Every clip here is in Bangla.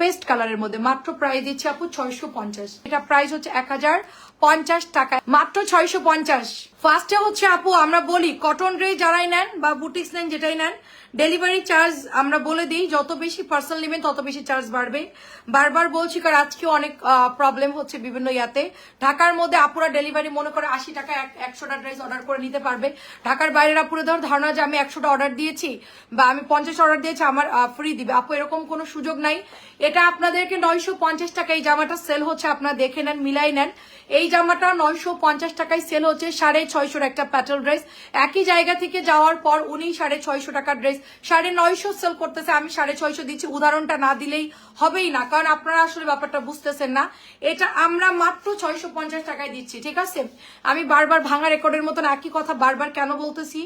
পেস্ট কালারের মধ্যে। মাত্র প্রাইস দিচ্ছি আপু ছয়শো পঞ্চাশ। এটা প্রাইস হচ্ছে এক হাজার পঞ্চাশ টাকা। মাত্র ছয়শো পঞ্চাশ। ফার্স্টে হচ্ছে আপু, আমরা বলি কটন ড্রেস যারাই নেন বা বুটিক্স নেন, যেটাই নেন ডেলিভারি চার্জ আমরা বলে দিই, যত বেশি পার্সেল নেবেন, তত বেশি চার্জ বাড়বে। বারবার বলছি, কারণ আজকে অনেক প্রবলেম হচ্ছে বিভিন্ন ইয়াতে। ঢাকার মধ্যে আপুরা ডেলিভারি মনে করে আশি টাকা এক- একশোটা ড্রেস অর্ডার করে নিতে পারবে। ঢাকার বাইরের আপুরা, ধর, ধারণা যে আমি একশোটা অর্ডার দিয়েছি বা আমি পঞ্চাশ অর্ডার দিয়েছি, আমার ফ্রি দিবে। আপু, এরকম কোনো সুযোগ নাই। এটা আপনাদেরকে নয়শো পঞ্চাশ টাকা এই জামাটা সেল হচ্ছে আপনারা দেখে নেন মিলাই নেন। এই জামাটা নয়শো পঞ্চাশ টাকায় সেল হচ্ছে, সাড়ে ছয়শোর একটা প্যাটেল ড্রেস একই জায়গা থেকে যাওয়ার পর উনি সাড়ে ছয়শো টাকার ড্রেস সাড়ে নয়শো সেল করতেছে, আমি সাড়ে ছয়শো দিচ্ছি, উদাহরণটা না দিলেই হবেই না, কারণ আপনারা আসলে ব্যাপারটা বুঝতেছেন না। এটা আমরা মাত্র ছয়শো পঞ্চাশ টাকায় দিচ্ছি, ঠিক আছে? আমি বারবার ভাঙা রেকর্ডের মতন একই কথা বারবার কেন বলতেছি?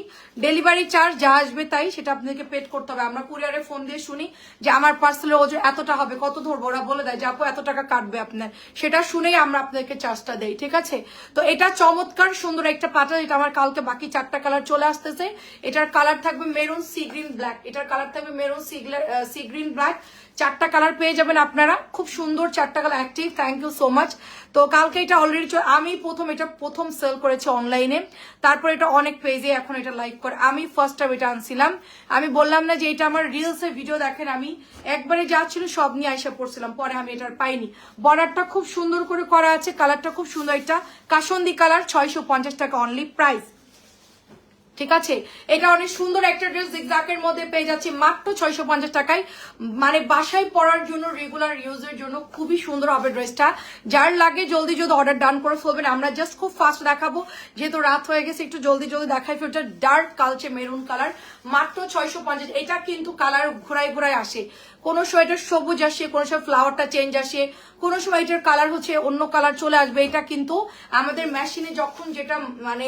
ডেলিভারি চার্জ যা আসবে তাই, সেটা আপনাদেরকে পেড করতে হবে। আমরা কুরিয়ারে ফোন দিয়ে শুনি যে আমার পার্সেলের ওজন এতটা হবে, কত ধরবো? ওরা বলে দেয় যে, আপু, এত টাকা কাটবে আপনার। সেটা শুনেই আমরা আপনাদেরকে চার্জটা দেই, ঠিক আছে? তো এটা চমৎকার, সুন্দর একটা পাতা এটা আমার কালকে বাকি চারটা কালার চলে আসতেছে। এটার কালার থাকবে মেরুন সি গ্রিন ব্ল্যাক এটার কালার থাকবে মেরুন সি গ্রিন ব্ল্যাক চারটা কালার পেয়ে যাবেন আপনারা। খুব সুন্দর চারটা colour active thank you so much তো কালকে এটা অলরেডি আমি প্রথম এটা প্রথম সেল করেছি অনলাইনে তারপর এটা অনেক পেজে এখন এটা লাইক করে আমি ফার্স্ট টাইম এটা আনছিলাম। আমি বললাম না যে এটা আমার রিলসের ভিডিও দেখেন আমি। একবারে যা ছিল সব নিয়ে আইসা পড়ছিলাম, পরে আমি এটার পাইনি। বর্ডারটা খুব সুন্দর করে করা আছে, কালারটা খুব সুন্দর। এটা কাসন্দি কালার, ছয়শো পঞ্চাশ টাকা অনলি প্রাইস ঠিক আছে? এটা অনেক সুন্দর একটা ড্রেস জিগজাকের মধ্যে পেয়ে যাচ্ছি মাত্র ছয়শো পঞ্চাশ টাকায়। মানে বাসায় পরার জন্য রেগুলার ইউজের জন্য খুবই সুন্দর হবে ড্রেসটা যার লাগে জলদি জলদি অর্ডার ডান করে ফেলবেন, আমরা জাস্ট খুব ফাস্ট দেখাবো। যেহেতু রাত হয়ে গেছে, একটু জলদি জলদি দেখাই ফেলটা ডার্ক কালচে মেরুন কালার মাত্র ছয়শো পঞ্চাশ। এটা কিন্তু কালার ঘুরাই ঘুরাই আসে। কোনো সময় সবুজ আসে, কোনো সময় ফ্লাওয়ারটা চেঞ্জ আসে, কোনো সময় এটার কালার হচ্ছে অন্য কালার চলে আসবে। এটা কিন্তু আমাদের মেশিনে যখন যেটা মানে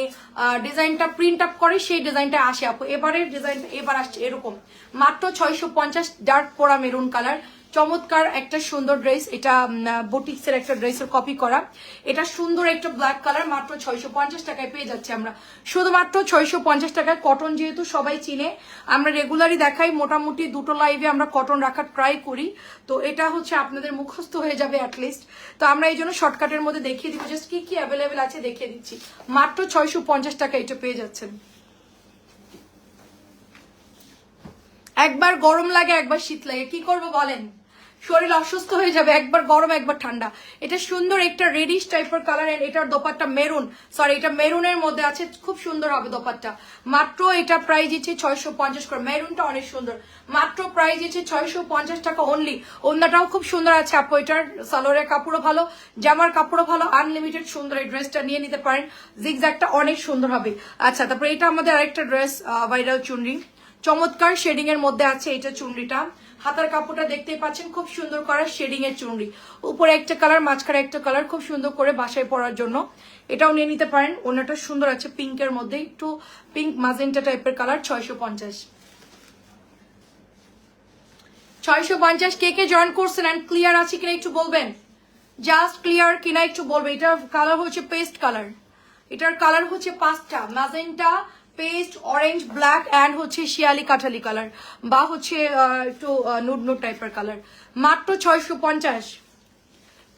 ডিজাইনটা প্রিন্ট আপ করে, সেই ডিজাইনটা আসে। আপু, এবারের ডিজাইন এবার আসছে এরকম। মাত্র ছয়শো পঞ্চাশ ডার্ক পোড়া মেরুন কালার চমৎকার একটা সুন্দর ড্রেস। এটা বুটিক্সের একটা ড্রেসের কপি করা। এটা সুন্দর একটা ব্ল্যাক কালার মাত্র ছয়শো পঞ্চাশ টাকায় পেয়ে যাচ্ছি আমরা। শুধুমাত্র ছয়শো পঞ্চাশ টাকায় কটন যেহেতু সবাই চিনে, আমরা রেগুলারই দেখাই। মোটামুটি দুটো লাইভে আমরা কটন রাখার ট্রাই করি। তো এটা হচ্ছে আপনাদের মুখস্থ হয়ে যাবে অ্যাটলিস্ট তো আমরা এই জন্য শর্টকাটের মধ্যে দেখিয়ে দিব। জাস্ট কি কি অ্যাভেলেবেল আছে দেখিয়ে দিচ্ছি। মাত্র ছয়শো পঞ্চাশ টাকা এটা পেয়ে যাচ্ছেন। একবার গরম লাগে, একবার শীত লাগে। কি করব বলেন? শরীর অসুস্থ হয়ে যাবে, একবার গরম, একবার ঠান্ডা। এটা সুন্দর একটা রেডিশ টাইপের কালার এটার দোপাট্টা মেরুন সরি এটা মেরুনের মধ্যে আছে, খুব সুন্দর হবে দোপাট্টা। মাত্র এটা প্রাইস দিচ্ছে ছয়শো পঞ্চাশ করে। মেরুনটা অনেক সুন্দর। মাত্র প্রাইস দিচ্ছে ছয়শো পঞ্চাশ টাকা অনলি অন্যটাও খুব সুন্দর আছে, আপু এটার। সালোয়ারের কাপড়ও ভালো, জামার কাপড়ও ভালো আনলিমিটেড সুন্দর এই ড্রেসটা নিয়ে নিতে পারেন। জিগজ্যাগটা অনেক সুন্দর হবে। আচ্ছা তারপরে এটা আমাদের আরেকটা ড্রেস ভাইরাল চুনরি। চমৎকার শেডিং এর মধ্যে আছে এটা চুনরিটা। হাতার কাপড়টা দেখতেই পাচ্ছেন, খুব সুন্দর করা শেডিং এর চুনরি। উপরে একটা কালার মাঝখানে একটা কালার খুব সুন্দর করে বাসায় পরার জন্য। এটাও নিয়ে নিতে পারেন ওনাটা সুন্দর আছে পিঙ্কের মধ্যে, একটু পিঙ্ক মাজেন্টা টাইপের কালার ছয়শো পঞ্চাশ। ছয়শো পঞ্চাশ, কে কে জয়েন করছেন অ্যান্ড ক্লিয়ার আছে কিনা একটু বলবেন? জাস্ট ক্লিয়ার কিনা একটু বলবেন, এটার কালার হচ্ছে পেস্ট কালার এটার কালার হচ্ছে পাঁচটা magenta paste orange black and হচ্ছে শিয়ালি কাঠালি কালার বা হচ্ছে একটু নুড নুড টাইপের কালার মাত্র ছয়শো পঞ্চাশ।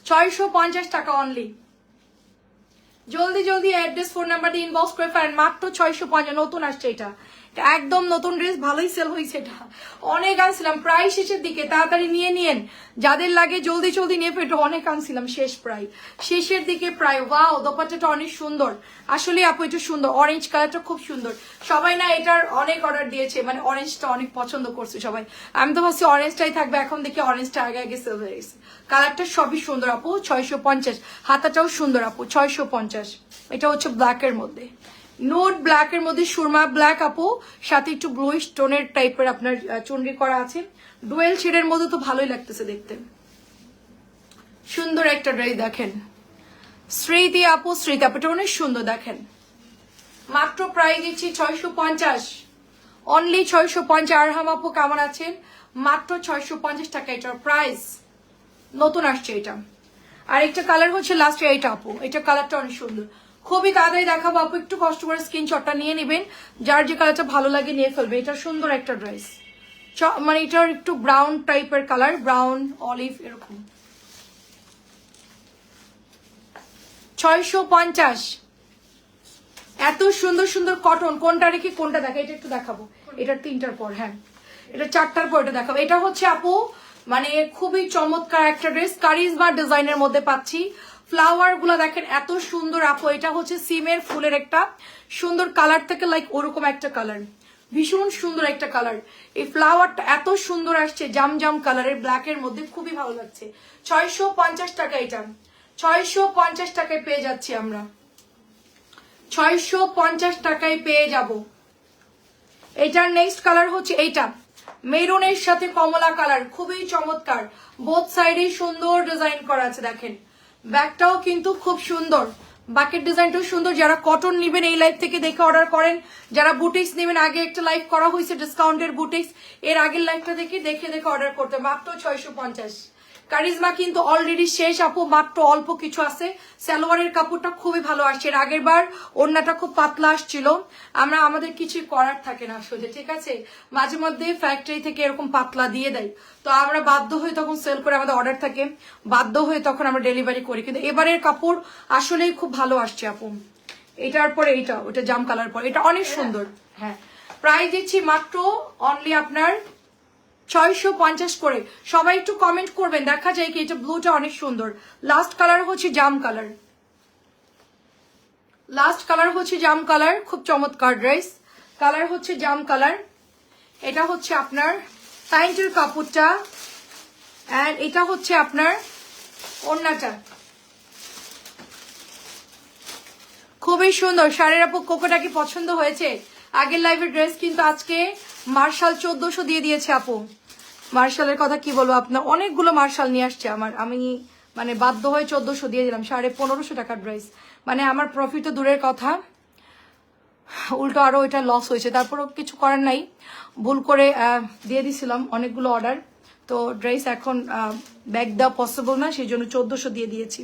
ছয়শো পঞ্চাশ টাকা অনলি জলদি জলদি অ্যাড্রেস ফোন নাম্বার দিয়ে ইনবক্স করে ফেলেন। মাত্র ছয়শো পঞ্চাশ। নতুন আসছে এটা। একদম নতুন ড্রেস ভালোই সেল হয়েছে এটা। অনেক আনছিলাম, প্রায় শেষের দিকে, তাড়াতাড়ি নিয়ে নিয়েন। যাদের লাগে জলদি জলদি নিয়ে ফেটো অনেক আনছিলাম শেষ প্রায়। শেষের দিকে প্রায় ওয়াও দোপাট্টাটা অনেক সুন্দর। আসলে আপু, এটা সুন্দর। অরেঞ্জ কালারটা খুব সুন্দর। সবাই না এটার অনেক অর্ডার দিয়েছে মানে অরেঞ্জটা অনেক পছন্দ করছে সবাই। আমি তো ভাবছি অরেঞ্জটাই থাকবে, এখন দেখি অরেঞ্জটা আগে আগে সেল হয়ে গেছে। কালারটা সবই সুন্দর আপু, ছয়শো পঞ্চাশ। হাতাটাও সুন্দর আপু, ছয়শো পঞ্চাশ। এটা হচ্ছে ব্ল্যাকের মধ্যে। নোট ব্ল্যাকের মধ্যে সুরমা ব্ল্যাক আপু, সাথে একটু ব্লু স্টোনের টাইপের আপনার চন্ডি করা আছে। ডুয়েল শেডের মধ্যে তো ভালোই লাগতেছে দেখতে। সুন্দর একটা ড্রেস দেখেন। স্মৃতি আপু স্মৃতি আপু এটা অনেক সুন্দর দেখেন। মাত্র প্রাইস দিচ্ছি ছয়শো পঞ্চাশ। অনলি ছয়শো পঞ্চাশ আরহাম আপু কেমন আছেন? মাত্র ছয়শো পঞ্চাশ টাকা এটার প্রাইস নতুন আসছে এটা। আর একটা কালার হচ্ছে লাস্ট এইটা আপু। এটা কালারটা অনেক সুন্দর। খুবই তাড়াতাড়ি দেখাবো আপু, একটু কষ্ট করে স্ক্রিনশটটা নিয়ে নেবেন। যার যে কালারটা ভালো লাগে নিয়ে ফেলবে। এটা সুন্দর একটা ড্রেস মানে এটার একটু ব্রাউন টাইপের কালার ব্রাউন অলিভ এরকম। ছয়শো পঞ্চাশ। এত সুন্দর সুন্দর কটন কোনটা রেখে কোনটা দেখা এটা একটু দেখাবো। এটার তিনটার পর হ্যাঁ। এটা চারটার পর এটা দেখাবো। এটা হচ্ছে আপু মানে খুবই চমৎকার একটা ড্রেস কারিজমা ডিজাইনের মধ্যে পাচ্ছি। ফ্লাওয়ারগুলো দেখেন, এত সুন্দর আপু, এটা হচ্ছে সিমের ফুলের একটা সুন্দর কালার থেকে লাইক ওরকম একটা কালার ভীষণ সুন্দর একটা কালার এই ফ্লাওয়ারটা এত সুন্দর আসছে জাম জাম কালারের ব্ল্যাকের মধ্যে খুবই ভালো লাগছে। ছয়শো পঞ্চাশ টাকা এটা। ছয়শো পঞ্চাশ টাকায় পেয়ে যাচ্ছি আমরা। ছয়শো পঞ্চাশ টাকায় পেয়ে যাব। এটার নেক্সট কালার হচ্ছে এইটা। মেরুনের সাথে কমলা কালার খুবই চমৎকার। বোথ সাইডে সুন্দর ডিজাইন করা আছে, দেখেন। ব্যাগটাও কিন্তু খুব সুন্দর। বাকেট ডিজাইনটাও সুন্দর। যারা কটন নিবেন এই লাইভ থেকে দেখে অর্ডার করেন, যারা বুটিক্স নেবেন, আগে একটা লাইভ করা হয়েছে ডিসকাউন্টের বুটিক্স এর আগের লাইভটা দেখে দেখে দেখে অর্ডার করতে মাত্র ছয়শো পঞ্চাশ। কারিজমা কিন্তু অলরেডি শেষ আপু মাত্র অল্প কিছু আছে। সালোয়ারের কাপড়টা খুবই ভালো আসছে। এর আগের বার ওড়নাটা খুব পাতলা আসছিল। আমরা আমাদের কিছুই করার থাকে না আসলে ঠিক আছে? মাঝে মধ্যে ফ্যাক্টরি থেকে এরকম পাতলা দিয়ে দেয়। তো আমরা বাধ্য হয়ে তখন সেল করে আমাদের অর্ডার থাকে। বাধ্য হয়ে তখন আমরা ডেলিভারি করি। কিন্তু এবারের কাপড় আসলেই খুব ভালো আসছে আপু। এটার পরে এইটা ওটা জাম কালার পরে। এটা অনেক সুন্দর। হ্যাঁ। প্রাইস দিচ্ছি মাত্র অনলি আপনার ছয়শো পঞ্চাশ করে। সবাই একটু কমেন্ট করবেন, দেখা যায় কি এটা ব্লুটা অনেক সুন্দর। লাস্ট কালার হচ্ছে জাম কালার লাস্ট কালার হচ্ছে জাম কালার খুব চমৎকার ড্রেস কালার হচ্ছে জাম কালার এটা হচ্ছে আপনার প্যান্টের কাপড়টা। অ্যান্ড এটা হচ্ছে আপনার ওড়নাটা। খুবই সুন্দর। শাড়ির আপু, কোকোটা কি পছন্দ হয়েছে? আগের লাইভের ড্রেস কিন্তু আজকে মার্শাল চোদ্দশো দিয়ে দিয়েছে আপু। মার্শালের কথা কি বলব? আপনার অনেকগুলো মার্শাল নিয়ে আসছে আমার। আমি মানে বাধ্য হয়ে চোদ্দশো দিয়ে দিলাম, সাড়ে পনেরোশো টাকার ড্রেস মানে আমার প্রফিট তো দূরের কথা। উল্টো আরও ওইটা লস হয়েছে। তারপরও কিছু করার নাই। ভুল করে দিয়ে দিছিলাম অনেকগুলো অর্ডার তো ড্রেস এখন ব্যাগ দেওয়া পসিবল না, সেই জন্য চোদ্দশো দিয়ে দিয়েছি।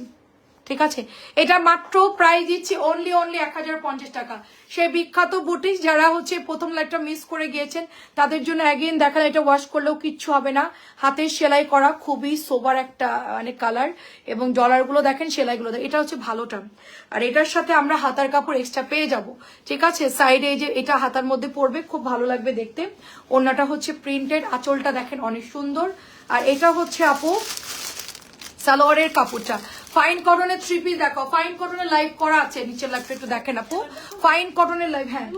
ঠিক আছে? এটা মাত্র প্রাইস দিচ্ছি অনলি অনলি এক হাজার পঞ্চাশ টাকা। সেই বিখ্যাত বুটিক যারা হচ্ছে প্রথম লাইটটা মিস করে গিয়েছেন, তাদের জন্য অ্যাগেন দেখা এটা ওয়াশ করলেও কিচ্ছু হবে না। হাতের সেলাই করা খুবই সোবার একটা মানে কালার এবং ডলারগুলো দেখেন সেলাইগুলো দেখেন। এটা হচ্ছে ভালোটা। আর এটার সাথে আমরা হাতার কাপড় এক্সট্রা পেয়ে যাব। ঠিক আছে? সাইডে যে এটা হাতার মধ্যে পড়বে, খুব ভালো লাগবে দেখতে। অন্যটা হচ্ছে প্রিন্টেড আঁচলটা দেখেন অনেক সুন্দর। আর এটা হচ্ছে আপু সালোয়ারের কাপড়টা। ফাইন কটনের থ্রি পিস দেখো ফাইন কটনের লাইভ করা আছে, নিচের লাইভটা একটু দেখেন আপু। ফাইন কটনের লাইভ হ্যাঁ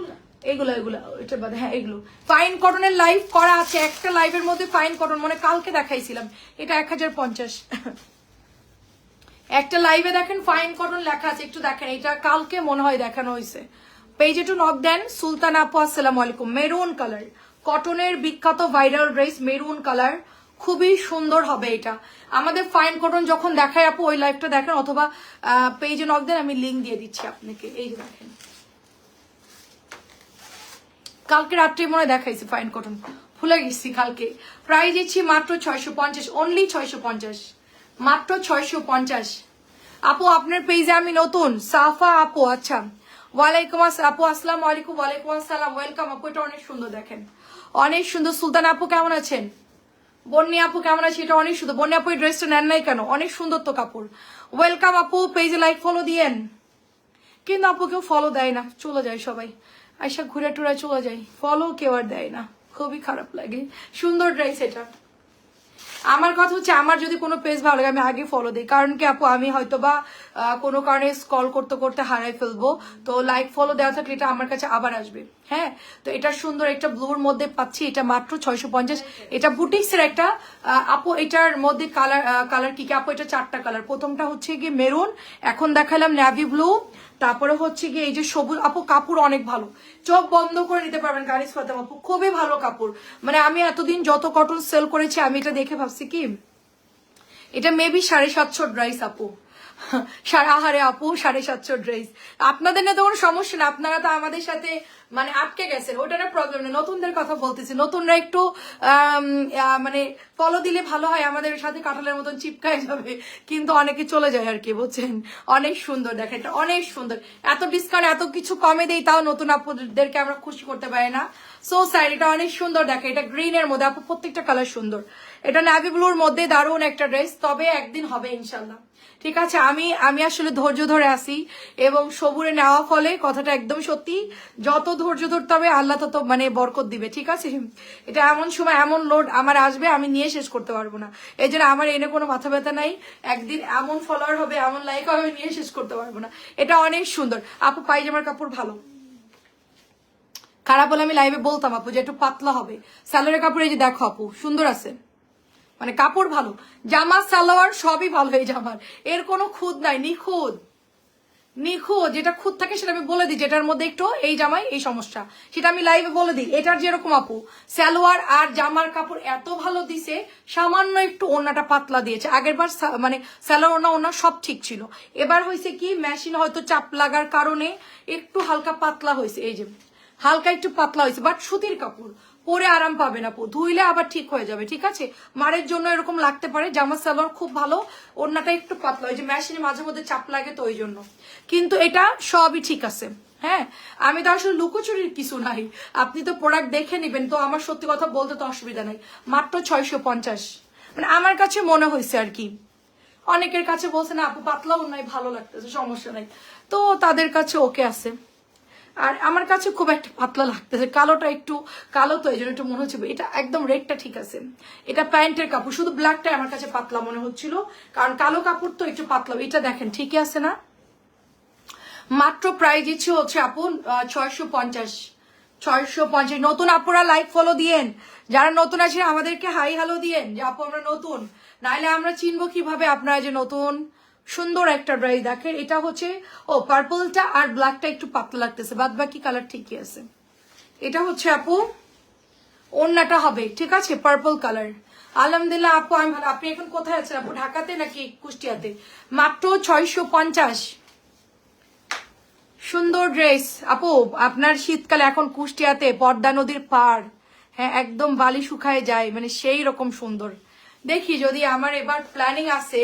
এগুলো এগুলো, এটা বাদে হ্যাঁ এগুলো। ফাইন কটনের লাইভ করা আছে, একটা লাইভের মধ্যে ফাইন কটন মানে কালকে দেখাইছিলাম, এটা এক হাজার পঞ্চাশ। একটা লাইভে দেখেন ফাইন কটন লেখা আছে, একটু দেখেন, এটা কালকে মনে হয় দেখানো হয়েছে পেজে টু নক দেন, সুলতান আপু, আসসালামু আলাইকুম মেরুন কালার কটনের বিখ্যাত ভাইরাল ড্রেস মেরুন কালার খুবই সুন্দর হবে এটা। আমাদের ফাইন কটন যখন দেখায় আপু, ওই লাইভটা দেখেন অথবা পেজে নক দেন, আমি লিঙ্ক দিয়ে দিচ্ছি আপনাকে। এই দেখেন। কালকে রাত্রে মনে দেখাইছি ফাইন কটন ভুলে গেছি কালকে। প্রাইস দিচ্ছি মাত্র ছয়শো পঞ্চাশ অনলি ছয়শো পঞ্চাশ। মাত্র ছয়শো পঞ্চাশ। আপু, আপনার পেজে আমি নতুন। সাফা আপু আচ্ছা। ওয়ালাইকুম আপু, আসসালাম ওয়ালাইকুম ওয়ালাইকুম আসসালাম। ওয়েলকাম আপু, এটা অনেক সুন্দর দেখেন। অনেক সুন্দর। সুলতান আপু, কেমন আছেন? বন্যা আপু কেমন আছে? এটা অনেক সুন্দর। বন্যা আপু, এই ড্রেসটা নেন নাই কেন? অনেক সুন্দর তো কাপড়। ওয়েলকাম আপু পেজে লাইক ফলো দিয়েন। কিন্তু আপু কেউ ফলো দেয় না। চলে যায় সবাই। আইসা ঘুরে টুরে চলে যায়। ফলো কেউ আর দেয় না। খুবই খারাপ লাগে। সুন্দর ড্রেস এটা। আমার কথা হচ্ছে, আমার যদি কোনো পেজ ভালো লাগে, আমি আগে ফলো দিই। কারণ কি আপু, আমি হয়তো বা কোনো কারণে স্কল করতে করতে হারাই ফেলব। তো লাইক ফলো দেওয়া থাকলে এটা আমার কাছে আবার আসবে। হ্যাঁ? তো এটা সুন্দর একটা ব্লুর মধ্যে পাচ্ছি, এটা মাত্র ছয়শো পঞ্চাশ। এটা বুটিক্স এর একটা আপু, এটার মধ্যে কালার কালার কি কি? আপু, এটা চারটা কালার প্রথমটা হচ্ছে গিয়ে মেরুন এখন দেখালাম ন্যাভি ব্লু তারপরে হচ্ছে গিয়ে এই যে সবুজ আপু, কাপড় অনেক ভালো। চোখ বন্ধ করে নিতে পারবেন গাড়ি ফাতাম আপু খুবই ভালো কাপড়। মানে আমি এতদিন যত কটন সেল করেছি, আমি এটা দেখে ভাবছি কি? এটা মেবি সাড়ে সাতশো ড্রাইস আপু। সারা আহারে আপু, সাড়ে সাতশো ড্রেস আপনাদের না তো কোনো সমস্যা না আপনারা তো আমাদের সাথে মানে আটকে গেছেন। ওটা না প্রবলেম নেই। নতুনদের কথা বলতেছি। নতুনরা একটু মানে ফলো দিলে ভালো হয়, আমাদের সাথে কাঁঠালের মতন চিপকায় যাবে। কিন্তু অনেকে চলে যায় আর কি, বুঝছেন? অনেক সুন্দর দেখেন এটা অনেক সুন্দর। এত ডিসকাউন্ট এত কিছু কমে দেই, তাও নতুন আপুদেরকে আমরা খুশি করতে পারি না। সো এটা অনেক সুন্দর দেখে এটা গ্রিন এর মধ্যে, আপু, প্রত্যেকটা কালার সুন্দর। এটা নাভি ব্লুর মধ্যে দারুণ একটা ড্রেস তবে একদিন হবে ইনশাল্লাহ ঠিক আছে, আমি আমি আসলে ধৈর্য ধরে আসি এবং সবুরে নেওয়া ফলে কথাটা একদম সত্যি, যত ধৈর্য ধরতে হবে, আল্লাহ তত মানে বরকত দিবে, ঠিক আছে? এটা এমন সময়, এমন লোড আমার আসবে, আমি নিয়ে শেষ করতে পারব না। এই জন্য আমার এনে কোনো মাথা ব্যথা নাই। একদিন এমন ফলোয়ার হবে, এমন লাইক হবে নিয়ে শেষ করতে পারব না। এটা অনেক সুন্দর। আপু পাইজামার কাপড় ভালো। খারাপ হলে আমি লাইভে বলতাম, আপু, যে একটু পাতলা হবে। স্যালোয়ারের কাপড় এই যে দেখো আপু, সুন্দর আছে। মানে কাপড় ভালো। জামা, সালোয়ার সবই ভালো এই জামার। এর কোনো খুদ নাই, নিখুঁত। নিখুঁত, যেটা খুদ থাকে সেটা আমি বলে দিই, যেটার মধ্যে একটু এই জামাই, এই সমস্যা। সেটা আমি লাইভে বলে দিই। এটার যেরকম আপু, সালোয়ার আর জামার কাপড় এত ভালো দিছে, সামান্য একটু ওনাটা পাতলা দিয়েছে। আগের বার মানে সালোয়ার ওনা ওনা সব ঠিক ছিল। এবার হয়েছে কি মেশিন হয়তো চাপ লাগার কারণে একটু হালকা পাতলা হয়েছে। এই যে, হালকা একটু পাতলা হয়েছে বাট সুতির কাপড়। পরে আরাম পাবে না। ধুইলে আবার ঠিক হয়ে যাবে, ঠিক আছে? মারের জন্য এরকম লাগতে পারে জামা সালোয়ার খুব ভালো, ওড়নাটা একটু পাতলা, ওই যে মেশিনে মাঝে মধ্যে চাপ লাগে তো ওই জন্য। কিন্তু এটা সবই ঠিক আছে হ্যাঁ? আমি তো আসলে লুকোচুরির কিছু নাই। আপনি তো প্রোডাক্ট দেখে নেবেন, তো আমার সত্যি কথা বলতে তো অসুবিধা নাই। মাত্র ছয়শো পঞ্চাশ। মানে আমার কাছে মনে হয়েছে আর কি। অনেকের কাছে বলছে, না আপু পাতলাও নাই ভালো লাগতেছে, সমস্যা নাই। তো তাদের কাছে ওকে আছে। আর আমার কাছে খুব একটা পাতলা লাগতেছে। কালোটা একটু, কালো তো এই জন্য একটু মনে হচ্ছে, এটা একদম রেডটা ঠিক আছে। এটা প্যান্টের কাপড়, শুধু ব্ল্যাকটাই আমার কাছে পাতলা মনে হচ্ছিল। কারণ কালো কাপড় তো একটু পাতলা, এটা দেখেন, ঠিকই আছে না? মাত্র প্রাইস ইচ্ছে হচ্ছে আপু ছয়শো পঞ্চাশ। ছয়শো পঞ্চাশ। নতুন আপুরা লাইক ফলো দিয়েন। যারা নতুন আছেন আমাদেরকে হাই হ্যালো দিয়েন যে, আপু, আমরা নতুন। নাইলে আমরা চিনবো কীভাবে আপনারা যে নতুন। সুন্দর একটা ড্রাই দেখেন। এটা হচ্ছে, ও পার্পলটা আর ব্ল্যাকটা একটু পাতলা লাগতেছে বাদ বাকি কালার ঠিকই আছে। এটা হচ্ছে আপু, ওড়নাটা হবে, ঠিক আছে? পার্পল কালার আলহামদুলিল্লাহ আপু, আমি ভালো। আপনি এখন কোথায় আছেন আপু, ঢাকাতে নাকি কুষ্টিয়াতে? মাত্র ছয়শো পঞ্চাশ। সুন্দর ড্রেস আপু, আপনার শীতকালে এখন কুষ্টিয়াতে পদ্মা নদীর পাড়। হ্যাঁ একদম বালি শুকায় যায় মানে সেই রকম সুন্দর। দেখি যদি আমার এবার প্ল্যানিং আছে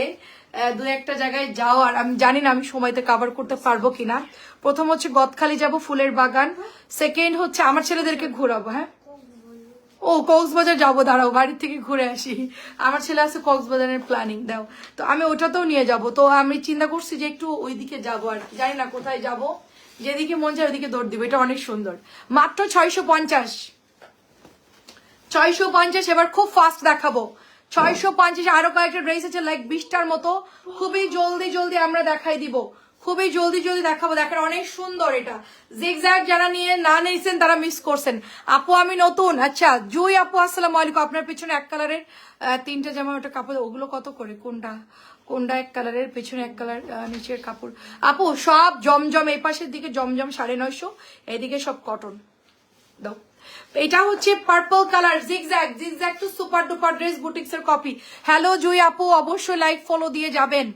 দু একটা জায়গায় যাওয়ার আমি জানি না আমি সময়তে কভার করতে পারব কিনা। প্রথম হচ্ছে গদখালি যাব, ফুলের বাগান। সেকেন্ড হচ্ছে আমার ছেলেদেরকে ঘোরাবো হ্যাঁ? ও, কক্সবাজার যাব, দাঁড়াও, বাড়ির থেকে ঘুরে আসি। আমার ছেলে আছে কক্সবাজারের প্ল্যানিং দাও। তো আমি ওটাতেও নিয়ে যাব। তো আমি চিন্তা করছি যে একটু ওইদিকে যাব আর কি। জানি না কোথায় যাব। যেদিকে মন চায় ওইদিকে দৌড় দিব, এটা অনেক সুন্দর। মাত্র ছয়শো পঞ্চাশ। ছয়শো পঞ্চাশ, এবার খুব ফাস্ট দেখাবো। ছয়শো পঞ্চাশ, আরও কয়েকটা ড্রেস আছে লাইক বিশটার মতো। খুবই জলদি জলদি আমরা দেখাই দিব। খুবই জলদি জলদি দেখাবো দেখেন অনেক সুন্দর এটা। জিগজ্যাগ যারা নিয়ে না নিয়েছেন তারা মিস করছেন। আপু, আমি নতুন। আচ্ছা জুই আপু, আসসালামু আলাইকুম। আপনার পিছনে এক কালারের তিনটা জামা, ওটা কাপড়, ওগুলো কত করে? কোনটা? কোনটা এক কালারের পেছনে এক কালার নিচের কাপড়। আপু, সব জমজম, এই পাশের দিকে জমজম সাড়ে নয়শো, এদিকে সব কটন দাও। এটা হচ্ছে purple colour zigzag zigzag to super duper dress boutiques এর কপি হ্যালো জুই আপু, অবশ্যই লাইক ফলো দিয়ে যাবেন।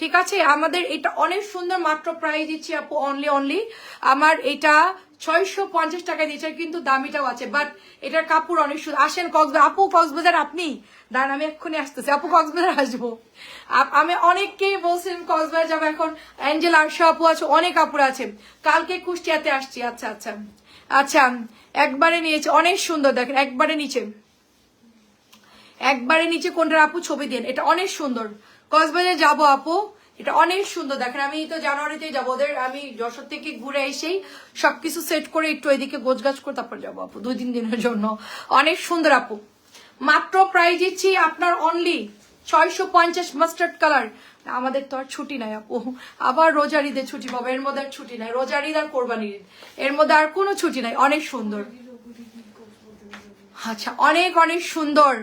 ঠিক আছে? আমাদের এটা অনেক সুন্দর মাত্র প্রাইস দিচ্ছি আপু অনলি অনলি আমার এটা ছয়শো পঞ্চাশ টাকায় দিচ্ছে কিন্তু দামিটাও আছে। বাট এটার কাপড় অনেক সুন্দর। আসেন কক্সবাজার। আপু, কক্সবাজার আপনি? দাঁড়ান, আমি এক্ষুনি আসতেছি। আপু, কক্সবাজার আসব। আমি অনেককেই বলছিলাম কক্সবাজার যাব এখন। অ্যাঞ্জেল আরশা আপু আছে, অনেক কাপড় আছে। কালকে কুষ্টিয়াতে আসছি। আচ্ছা আচ্ছা। আচ্ছা একবারে নিয়েছে, অনেক সুন্দর দেখেন, একবারে নিচে। একবারে নিচে কোনটার আপু? ছবি দেন এটা অনেক সুন্দর। কক্সবাজার যাব আপু, এটা অনেক সুন্দর। দেখেন, আমি তো জানুয়ারিতেই যাব ওদের, আমি যশোর থেকে ঘুরে এসেই সবকিছু সেট করে একটু এদিকে গোছগাছ করে তারপর যাব আপু, দুই তিন দিনের জন্য। অনেক সুন্দর আপু। মাত্র প্রাইজ দিচ্ছি আপনার অনলি ছয়শো পঞ্চাশ মাস্টার্ড কালার আমাদের তো আর ছুটি নাই, আপু। আবার রোজার ঈদের ছুটি পাবো, এর মধ্যে আর ছুটি নাই। রোজার ঈদ আর কোরবানির ঈদ, এর মধ্যে আর কোনো ছুটি নাই। অনেক সুন্দর। আচ্ছা অনেক অনেক সুন্দর।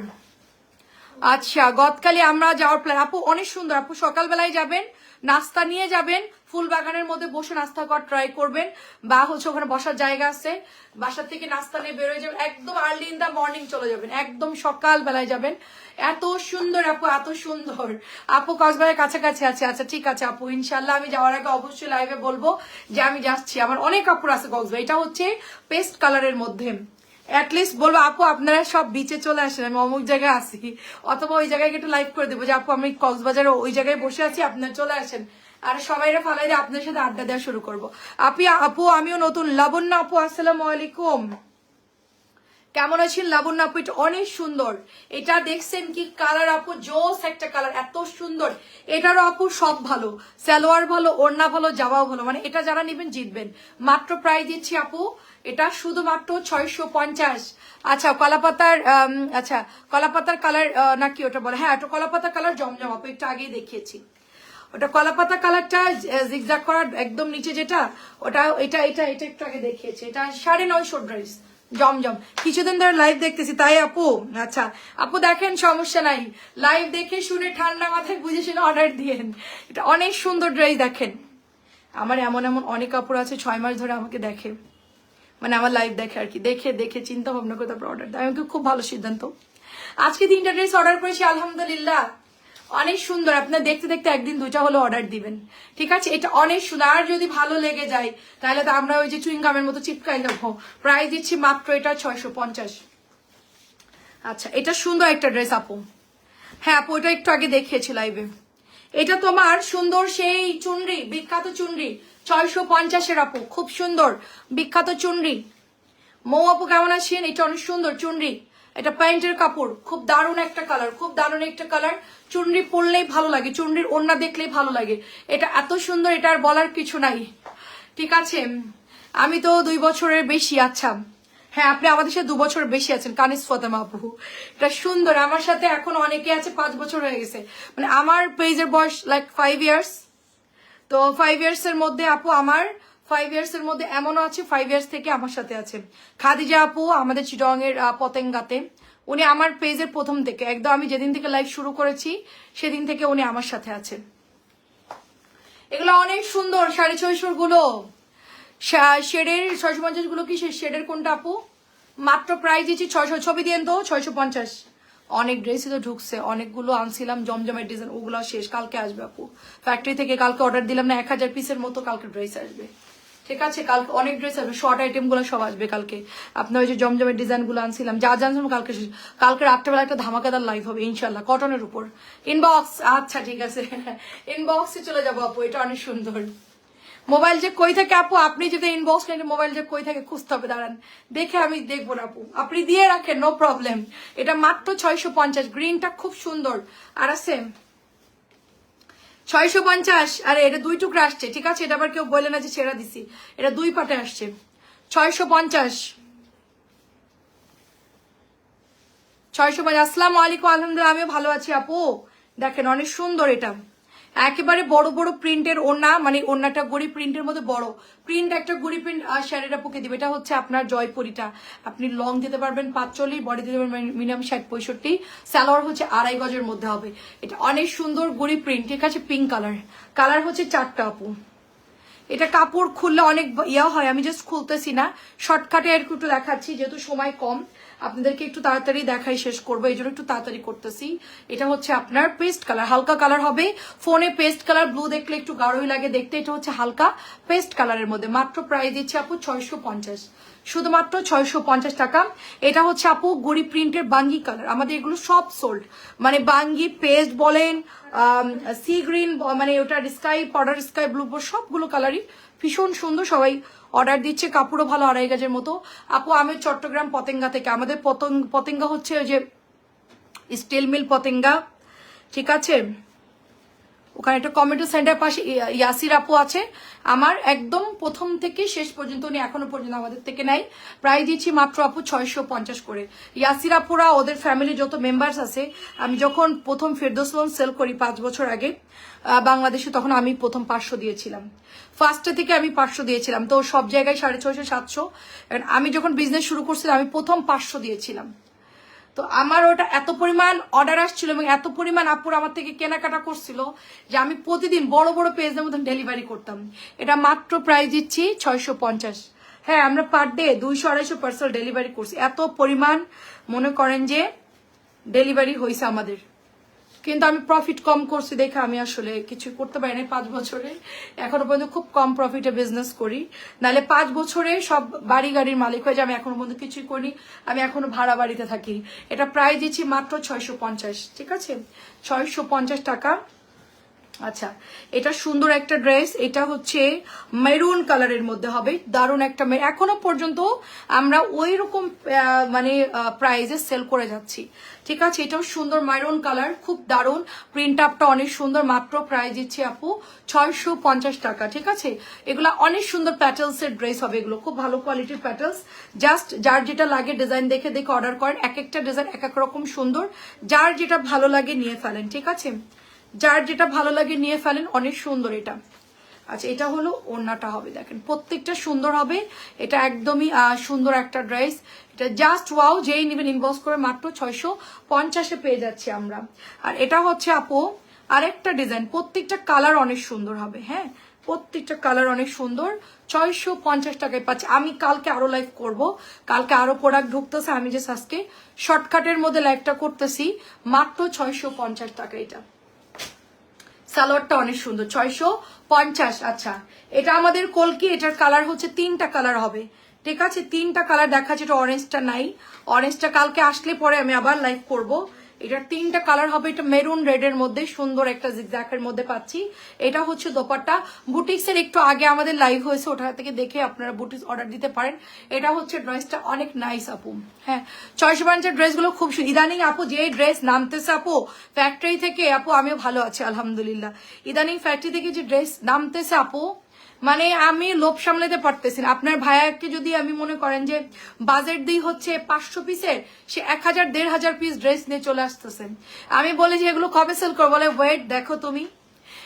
আচ্ছা গতকালে আমরা যাওয়ার প্ল্যান আপু, অনেক সুন্দর। আপু, সকালবেলায় যাবেন, নাস্তা নিয়ে যাবেন ফুল বাগানের মধ্যে বসে নাস্তা করার ট্রাই করবেন। বা হচ্ছে ওখানে বসার জায়গা আছে। বাসা থেকে নাস্তা নিয়ে বেরোয় যাবেন। একদম আর্লি ইন দা মর্নিং চলে যাবেন। একদম সকাল বেলায় যাবেন। এত সুন্দর আপু, এত সুন্দর। আপু কক্সবাজারের কাছাকাছি আছে। আচ্ছা ঠিক আছে আপু ইনশাল্লাহ আমি যাওয়ার আগে অবশ্যই লাইভে বলব যে আমি যাচ্ছি। আমার অনেক আপুর আছে কক্সবাজার। এটা হচ্ছে পেস্ট কালারের মধ্যে। অ্যাটলিস্ট বলব, আপু, আপনারা সব বিচে চলে আসেন। আমি অমুক জায়গায় আসি অথবা ওই জায়গায় একটু লাইভ করে দেবো যে, আপু, আমি কক্সবাজারে ওই জায়গায় বসে আছি, আপনারা চলে আসেন। আর সবাইরা দিয়ে আপনার সাথে আড্ডা দেওয়া শুরু করব। আপি, আপু, আমিও নতুন। লাবণ্য আপু, আসসালামু আলাইকুম। কেমন আছেন? লাবণ্য আপু, এটা অনেক সুন্দর। এটা দেখছেন কি কালার আপু? জোস একটা কালার, এত সুন্দর। এটারও আপু সব ভালো, সালোয়ার ভালো, ওড়না ভালো, জামাও ভালো। মানে এটা যারা নেবেন জিতবেন। মাত্র প্রায় দিচ্ছি আপু। এটা শুধুমাত্র ছয়শো পঞ্চাশ। আচ্ছা কলাপাতার আচ্ছা কলাপাতার কালার নাকি ওটা বলে? হ্যাঁ ওটা কলাপাতার কালার জমজম আপু, একটু আগেই দেখিয়েছি। ওটা কলাপাতা কালারটা জিগজাগ করার একদম নিচে যেটা, ওটা, এটা এটা এটা একটু আগে দেখিয়েছে। এটা সাড়ে নয়শো ড্রেস। জমজম। কিছুদিন ধরে লাইভ দেখতেছি। তাই আপু আচ্ছা আপু দেখেন, সমস্যা নাই। লাইভ দেখে শুনে ঠান্ডা মাথায় বুঝে শুনে অর্ডার দিয়েন। এটা অনেক সুন্দর ড্রেস দেখেন। আমার এমন এমন অনেক কাপড় আছে, ছয় মাস ধরে আমাকে দেখে। মানে আমার লাইভ দেখে আর কি। দেখে দেখে চিন্তা ভাবনা করে তারপর অর্ডার দেয়। আমাকে খুব ভালো সিদ্ধান্ত। আজকে তিনটা ড্রেস অর্ডার করেছি, আলহামদুলিল্লাহ। অনেক সুন্দর, আপনার দেখতে দেখতে একদিন দুইটা হলো অর্ডার দিবেন। ঠিক আছে? এটা অনেক সুন্দর। আর যদি ভালো লেগে যায়, তাহলে তো আমরা ওই যে চুইংগামের মতো চিপকাই নেব। প্রাইস দিচ্ছি মাত্র এটা ছয়শো পঞ্চাশ। আচ্ছা এটা সুন্দর একটা ড্রেস আপু। হ্যাঁ আপু এটা একটু আগে দেখিয়েছি লাইভে এটা তোমার সুন্দর সেই চুনরি, বিখ্যাত চুনরি, ছয়শো পঞ্চাশের, আপু। খুব সুন্দর, বিখ্যাত চুনরি। মৌ আপু, কেমন আছেন? এটা অনেক সুন্দর চুনরি। এটা প্যান্টের কাপড়, খুব দারুণ একটা কালার খুব দারুণ একটা কালার চুনরি পরলেই ভালো লাগে, চুনরির ওড়না দেখলেই ভালো লাগে। এটা এত সুন্দর, এটা আর বলার কিছু নাই। ঠিক আছে, আমি তো দুই বছরের বেশি আচ্ছা। হ্যাঁ আপনি আমাদের সাথে দু বছর বেশি আছেন, কানিস ফতেমা আপু। এটা সুন্দর, আমার সাথে এখন অনেকে আছে, পাঁচ বছর হয়ে গেছে। মানে আমার পেজের বয়স লাইক ফাইভ ইয়ার্স তো ফাইভ ইয়ার্স এর মধ্যে আপু আমার ফাইভ ইয়ার্স এর মধ্যে এমনও আছে ফাইভ ইয়ার্স থেকে আমার সাথে আছে। খাদিজা আপু আমাদের চিটং এর পতেঙ্গাতে। উনি আমার পেজের প্রথম থেকে, একদম আমি যেদিন থেকে লাইভ শুরু করেছি, সেদিন থেকে উনি আমার সাথে আছেন এগুলো অনেক সুন্দর, সাড়ে ছয়শোরগুলো। শেডের, ছয়শো পঞ্চাশগুলো কি শেডের কোনটা আপু? মাত্র প্রাইস দিচ্ছি ছয়শো, ছবি দিয়েন তো, ছয়শো পঞ্চাশ। অনেক ড্রেসই তো ঢুকছে, অনেকগুলো আনছিলাম, জমজমের ডিজাইন ওগুলো শেষ, কালকে আসবে আপু। ফ্যাক্টরি থেকে কালকে অর্ডার দিলাম না, এক হাজার পিসের মতো কালকে ড্রেস আসবে। ঠিক আছে, কালকে অনেক ড্রেস আসবে শর্ট আইটেমগুলো সব আসবে কালকে। আপনার ওই যে জমজমের ডিজাইনগুলো আনছিলাম, যা জানছিলাম কালকে। কালকে রাত্রেবেলা একটা ধামাকাদার লাইভ হবে ইনশাল্লাহ কটনের উপর। ইনবক্স আচ্ছা ঠিক আছে। ইনবক্সে চলে যাব আপু, এটা অনেক সুন্দর। মোবাইল যে কই থাকে আপু? আপনি যদি ইনবক্স নেন মোবাইল যে কই থাকে, খুঁজতে হবে, দাঁড়ান। দেখে আমি দেখব না আপু। আপনি দিয়ে রাখেন নো প্রবলেম এটা মাত্র ছয়শো পঞ্চাশ গ্রিনটা খুব সুন্দর। আর আছে ছয়শো পঞ্চাশ, আরে এটা দুই টুকরা আসছে, ঠিক আছে? এটা আবার কেউ বলে না যে ছেড়া দিছি। এটা দুই পাটে আসছে। ছয়শো পঞ্চাশ। ছয়শো পঞ্চাশ। আসসালাম আলাইকুম, আলহামদুলিল্লাহ, আমিও ভালো আছি আপু। দেখেন, অনেক সুন্দর এটা। একেবারে বড় বড় প্রিন্টের ওড়না মানে ওড়নাটা গড়ি প্রিন্টের মধ্যে বড়। প্রিন্ট একটা গড়ি প্রিন্ট আর শাড়িটা পুকে দিবে। এটা হচ্ছে আপনার জয়পুরিটা। আপনি লং দিতে পারবেন পাঁচচল্লিশ বডি দিতে পারবেন মিনিমাম ষাট, পঁয়ষট্টি। স্যালোয়ার হচ্ছে আড়াই গজের মধ্যে হবে। এটা অনেক সুন্দর গড়ি প্রিন্ট। ঠিক আছে পিঙ্ক কালার কালার হচ্ছে চারটা আপু। এটা কাপড় খুললে অনেক ইয়া হয়, আমি জাস্ট খুলতেছি না। শর্টকাটে একটু দেখাচ্ছি যেহেতু সময় কম। আপনাদেরকে একটু তাড়াতাড়ি দেখাই, শেষ করব, এই জন্য একটু তাড়াতাড়ি করতেছি। এটা হচ্ছে আপনার পেস্ট কালার হালকা কালার হবে। ফোনে পেস্ট কালার ব্লু দেখলে একটু গাঢ়ই লাগে দেখতে। এটা হচ্ছে হালকা পেস্ট কালারের মধ্যে। মাত্র প্রাইস দিচ্ছে আপু ছয়শো পঞ্চাশ। শুধুমাত্র ছয়শো পঞ্চাশ টাকা। এটা হচ্ছে আপু গড়ি প্রিন্টের বাঙ্গি কালার আমাদের এগুলো সব সোল্ড মানে বাঙ্গি পেস্ট বলেন সি গ্রিন মানে ওটা স্কাই পাউডার স্কাই ব্লু সবগুলো কালারই ভীষণ সুন্দর। সবাই অর্ডার দিচ্ছে কাপড়ও ভালো আড়াই গাজের মতো। আপু, আমি চট্টগ্রাম পতেঙ্গা থেকে। আমাদের পতঙ্গ পতেঙ্গা হচ্ছে ওই যে স্টিল মিল পতেঙ্গা। ঠিক আছে? ওখানে একটা কমেন্টো সেন্টার পাশে ইয়া- ইয়াসির আপু আছে। আমার একদম প্রথম থেকে শেষ পর্যন্ত, উনি এখনও পর্যন্ত আমাদের থেকে নেয় প্রায় দিচ্ছি মাত্র আপু ছয়শো পঞ্চাশ করে। ইয়াসির আপুরা, ওদের ফ্যামিলি যত মেম্বার্স আছে, আমি যখন প্রথম ফেরদোস লোন সেল করি পাঁচ বছর আগে বাংলাদেশে তখন আমি প্রথম পাঁচশো দিয়েছিলাম। ফার্স্টে থেকে আমি পাঁচশো দিয়েছিলাম, তো সব জায়গায় সাড়ে ছয়শো, সাতশো। আমি যখন বিজনেস শুরু করছিলাম, আমি প্রথম পাঁচশো দিয়েছিলাম। তো আমার ওটা এত পরিমাণ অর্ডার আসছিল এবং এত পরিমাণ আপুর আমার থেকে কেনাকাটা করছিল যে আমি প্রতিদিন বড় বড় পেজের মতন ডেলিভারি করতাম। এটা মাত্র প্রাইস দিচ্ছি ছয়শো পঞ্চাশ। হ্যাঁ আমরা পার ডে দুইশো আড়াইশো পার্সেল ডেলিভারি করছি। এত পরিমাণ মনে করেন যে ডেলিভারি হয়েছে আমাদের। কিন্তু আমি প্রফিট কম করছি দেখে আমি আসলে কিছু করতে পারি না পাঁচ বছরে। এখনও পর্যন্ত খুব কম প্রফিটে বিজনেস করি। নাহলে পাঁচ বছরে সব বাড়ি গাড়ির মালিক হয়ে যে আমি এখনও পর্যন্ত কিছুই করি আমি এখনও ভাড়া বাড়িতে থাকি। এটা প্রায় দিচ্ছি মাত্র ছয়শো পঞ্চাশ, ঠিক আছে? ছয়শো পঞ্চাশ টাকা আচ্ছা এটা সুন্দর একটা ড্রেস, এটা হচ্ছে মেরুন কালারের মধ্যে হবে, দারুণ একটা এখনও পর্যন্ত আমরা ওই রকম মানে প্রাইজে সেল করে যাচ্ছি। ঠিক আছে, এটাও সুন্দর মেরুন কালার, খুব দারুণ প্রিন্ট আপটা অনেক সুন্দর, মাত্র প্রাইস দিচ্ছি আপু ছয়শো পঞ্চাশ টাকা, ঠিক আছে? এগুলো অনেক সুন্দর প্যাটেলস এর ড্রেস হবে এগুলো, খুব ভালো কোয়ালিটির প্যাটেলস জাস্ট যার যেটা লাগে ডিজাইন দেখে দেখে অর্ডার করেন, এক একটা ডিজাইন এক এক রকম সুন্দর, যার যেটা ভালো লাগে নিয়ে ফেলেন, ঠিক আছে? যার যেটা ভালো লাগে নিয়ে ফেলেন, অনেক সুন্দর এটা। আচ্ছা এটা হলো ওড়নাটা হবে, দেখেন। প্রত্যেকটা সুন্দর হবে। এটা একদমই সুন্দর একটা ড্রেস। এটা জাস্ট ওয়াও যেই নেবেন ইনবক্স করে মাত্র ছয়শো পঞ্চাশে পেয়ে যাচ্ছি আমরা। আর এটা হচ্ছে আপু, আরেকটা ডিজাইন প্রত্যেকটা কালার অনেক সুন্দর হবে হ্যাঁ? প্রত্যেকটা কালার অনেক সুন্দর। ছয়শো পঞ্চাশ টাকায় পাচ্ছি। আমি কালকে আরও লাইভ করব। কালকে আরও প্রোডাক্ট ঢুকতেছে, আমি যে আজকে শর্টকাটের মধ্যে লাইভটা করতেছি। মাত্র ছয়শো পঞ্চাশ টাকা এটা। সালোয়ারটা অনেক সুন্দর, ছয়শো পঞ্চাশ আচ্ছা। এটা আমাদের কলকি, এটার কালার হচ্ছে তিনটা কালার হবে। ঠিক আছে? তিনটা কালার দেখাচ্ছে এটা অরেঞ্জটা নাই। অরেঞ্জটা কালকে আসলে পরে আমি আবার লাইভ করব। এটার তিনটা কালার হবে, এটা মেরুন রেড এর মধ্যে, সুন্দর একটা জিগজ্যাকের মধ্যে পাচ্ছি। এটা হচ্ছে দোপাট্টা। বুটিক্স এর একটু আগে আমাদের লাইভ হয়েছে, ওটা থেকে দেখে আপনারা বুটিক্স অর্ডার দিতে পারেন। এটা হচ্ছে ড্রেসটা অনেক নাইস আপু। হ্যাঁ ছয়শো পঞ্চাশ ড্রেসগুলো খুব ইদানিং আপু যে ড্রেস নামতেছে আপু ফ্যাক্টরি থেকে আপু, আমিও ভালো আছি, আলহামদুলিল্লাহ। ইদানিং ফ্যাক্টরি থেকে যে ড্রেস নামতেছে আপু মানে আমি লোভ সামলাতে পারতেছি না। আপনার ভাইয়াকে যদি আমি মনে করেন যে বাজেট দিই হচ্ছে পাঁচশো পিসের সে এক হাজার, দেড় হাজার পিস ড্রেস নিয়ে চলে আসতেছে। আমি বলি যে এগুলো কবে সেল করব? বলে ওয়েট দেখো তুমি।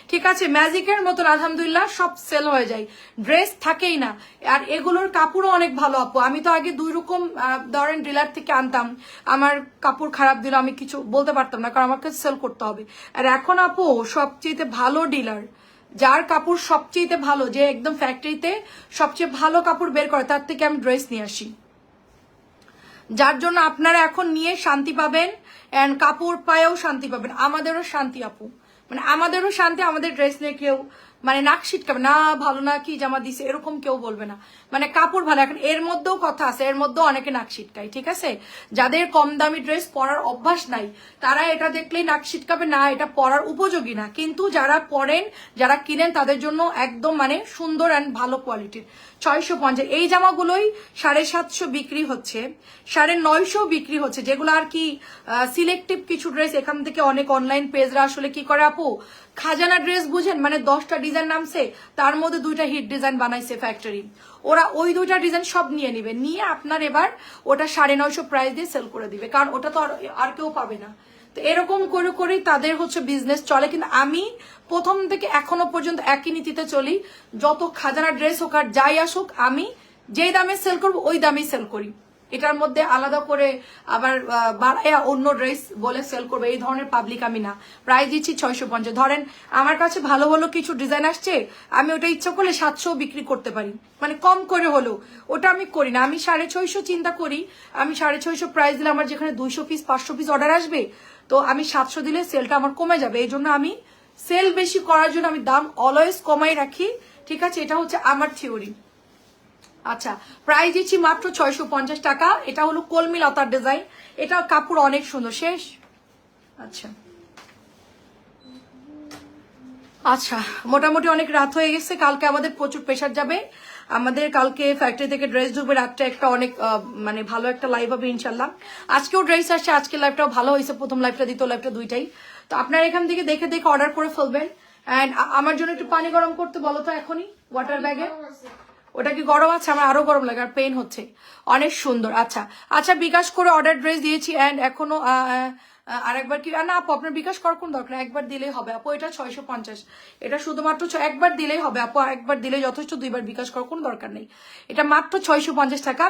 ঠিক আছে ম্যাজিকের মতো আলহামদুলিল্লাহ সব সেল হয়ে যায়। ড্রেস থাকেই না। আর এগুলোর কাপড়ও অনেক ভালো, আপু। আমি তো আগে দুই রকম ধরেন ডিলার থেকে আনতাম। আমার কাপড় খারাপ দিল, আমি কিছু বলতে পারতাম না, কারণ আমাকে সেল করতে হবে। আর এখন, আপু, সবচেয়ে ভালো ডিলার যার কাপড় সবচেয়ে ভালো, যে একদম ফ্যাক্টরিতে সবচেয়ে ভালো কাপড় বের করে, তার থেকে আমি ড্রেস নিয়ে আসি। যার জন্য আপনারা এখন নিয়ে শান্তি পাবেন কাপড় পায়েও শান্তি পাবেন। আমাদেরও শান্তি আপু। মানে আমাদেরও শান্তি, আমাদের ড্রেস নিয়ে কেউ মানে নাক ছিটকাবে না, ভালো না, কি জামা দিছে, এরকম কেউ বলবে না। মানে কাপড় ভালো, এখন এর মধ্যেও কথা আছে, এর মধ্যেও অনেকে নাক ছিটকায় ঠিক আছে? যাদের কম দামি ড্রেস পরার অভ্যাস নাই, তারা এটা দেখলেই নাক ছিটকাবে না, এটা পরার উপযোগী না। কিন্তু যারা পরেন, যারা কিনেন, তাদের জন্য একদম মানে সুন্দর অ্যান্ড ভালো কোয়ালিটির ছয়শো পঞ্চাশ। এই জামাগুলোই সাড়ে সাতশো বিক্রি হচ্ছে। সাড়ে নয়শো বিক্রি হচ্ছে। যেগুলো আর কি সিলেক্টিভ কিছু ড্রেস এখান থেকে অনেক অনলাইন পেজরা আসলে কি করে আপু? খাজানা ড্রেস বুঝেন? মানে দশটা ডিজাইন নামছে, তার মধ্যে দুইটা হিট ডিজাইন বানাইছে ফ্যাক্টরি ওরা ওই দুইটা ডিজাইন সব নিয়ে নিবে। নিয়ে আপনার এবার ওটা সাড়ে নয়শো প্রাইস দিয়ে সেল করে দিবে। কারণ ওটা তো আর- কেউ পাবে না। তো এরকম করে করেই তাদের হচ্ছে বিজনেস চলে। কিন্তু আমি প্রথম থেকে এখনও পর্যন্ত একই নীতিতে চলি। যত খাজানা ড্রেস হোক আর যাই আসুক, আমি যেই দামে সেল করব, ওই দামেই সেল করি। এটার মধ্যে আলাদা করে আবার বাড়াইয়া অন্য ড্রেস বলে সেল করবে, এই ধরনের পাবলিক আমি না। প্রাইস দিচ্ছি ছয়শো পঞ্চাশ। ধরেন, আমার কাছে ভালো ভালো কিছু ডিজাইন আসছে, আমি ওটা ইচ্ছা করলে সাতশো বিক্রি করতে পারি। মানে কম করে হলেও, ওটা আমি করি না। আমি সাড়ে ছয়শো চিন্তা করি, আমি সাড়ে ছয়শো প্রাইস দিলে আমার যেখানে দুইশো পিস পাঁচশো পিস অর্ডার আসবে, তো আমি সাতশো দিলে সেলটা আমার কমে যাবে। এই জন্য আমি সেল বেশি করার জন্য আমি দাম অলওয়েজ কমাই রাখি, ঠিক আছে? এটা হচ্ছে আমার থিওরি। আচ্ছা প্রাইস দিচ্ছি মাত্র ছয়শো পঞ্চাশ টাকা। এটা হলো কলমি লতার ডিজাইন। এটা কাপড় অনেক সুন্দর। শেষ? আচ্ছা। আচ্ছা মোটামুটি অনেক রাত হয়ে গেছে। কালকে আমাদের প্রচুর প্রেশার যাবে। আমাদের কালকে ফ্যাক্টরি থেকে ড্রেস ঢুকবে রাতটা একটা অনেক মানে ভালো একটা লাইভ হবে ইনশাল্লাহ আজকেও ড্রেস আসছে। আজকের লাইভটাও ভালো হয়েছে। প্রথম লাইভটা দ্বিতীয় লাইভটা দুইটাই। তো আপনারা এখান থেকে দেখে দেখে অর্ডার করে ফেলবেন। অ্যান্ড আমার জন্য একটু পানি গরম করতে বলো তো এখনই ওয়াটার ব্যাগে ওটা কি গরম আছে? আমার আরও গরম লাগে, আর পেন হচ্ছে। অনেক সুন্দর আচ্ছা। আচ্ছা বিকাশ করে অর্ডার ড্রেস দিয়েছি অ্যান্ড এখনও আরেকবার কি না, আপু, আপনার বিকাশ করার কোন দরকার? একবার দিলেই হবে, আপু, এটা ছয়শো পঞ্চাশ। এটা শুধুমাত্র একবার দিলেই হবে, আপু একবার দিলে যথেষ্ট, দুইবার বিকাশ করার কোনো দরকার নেই। এটা মাত্র ছয়শো পঞ্চাশ টাকা।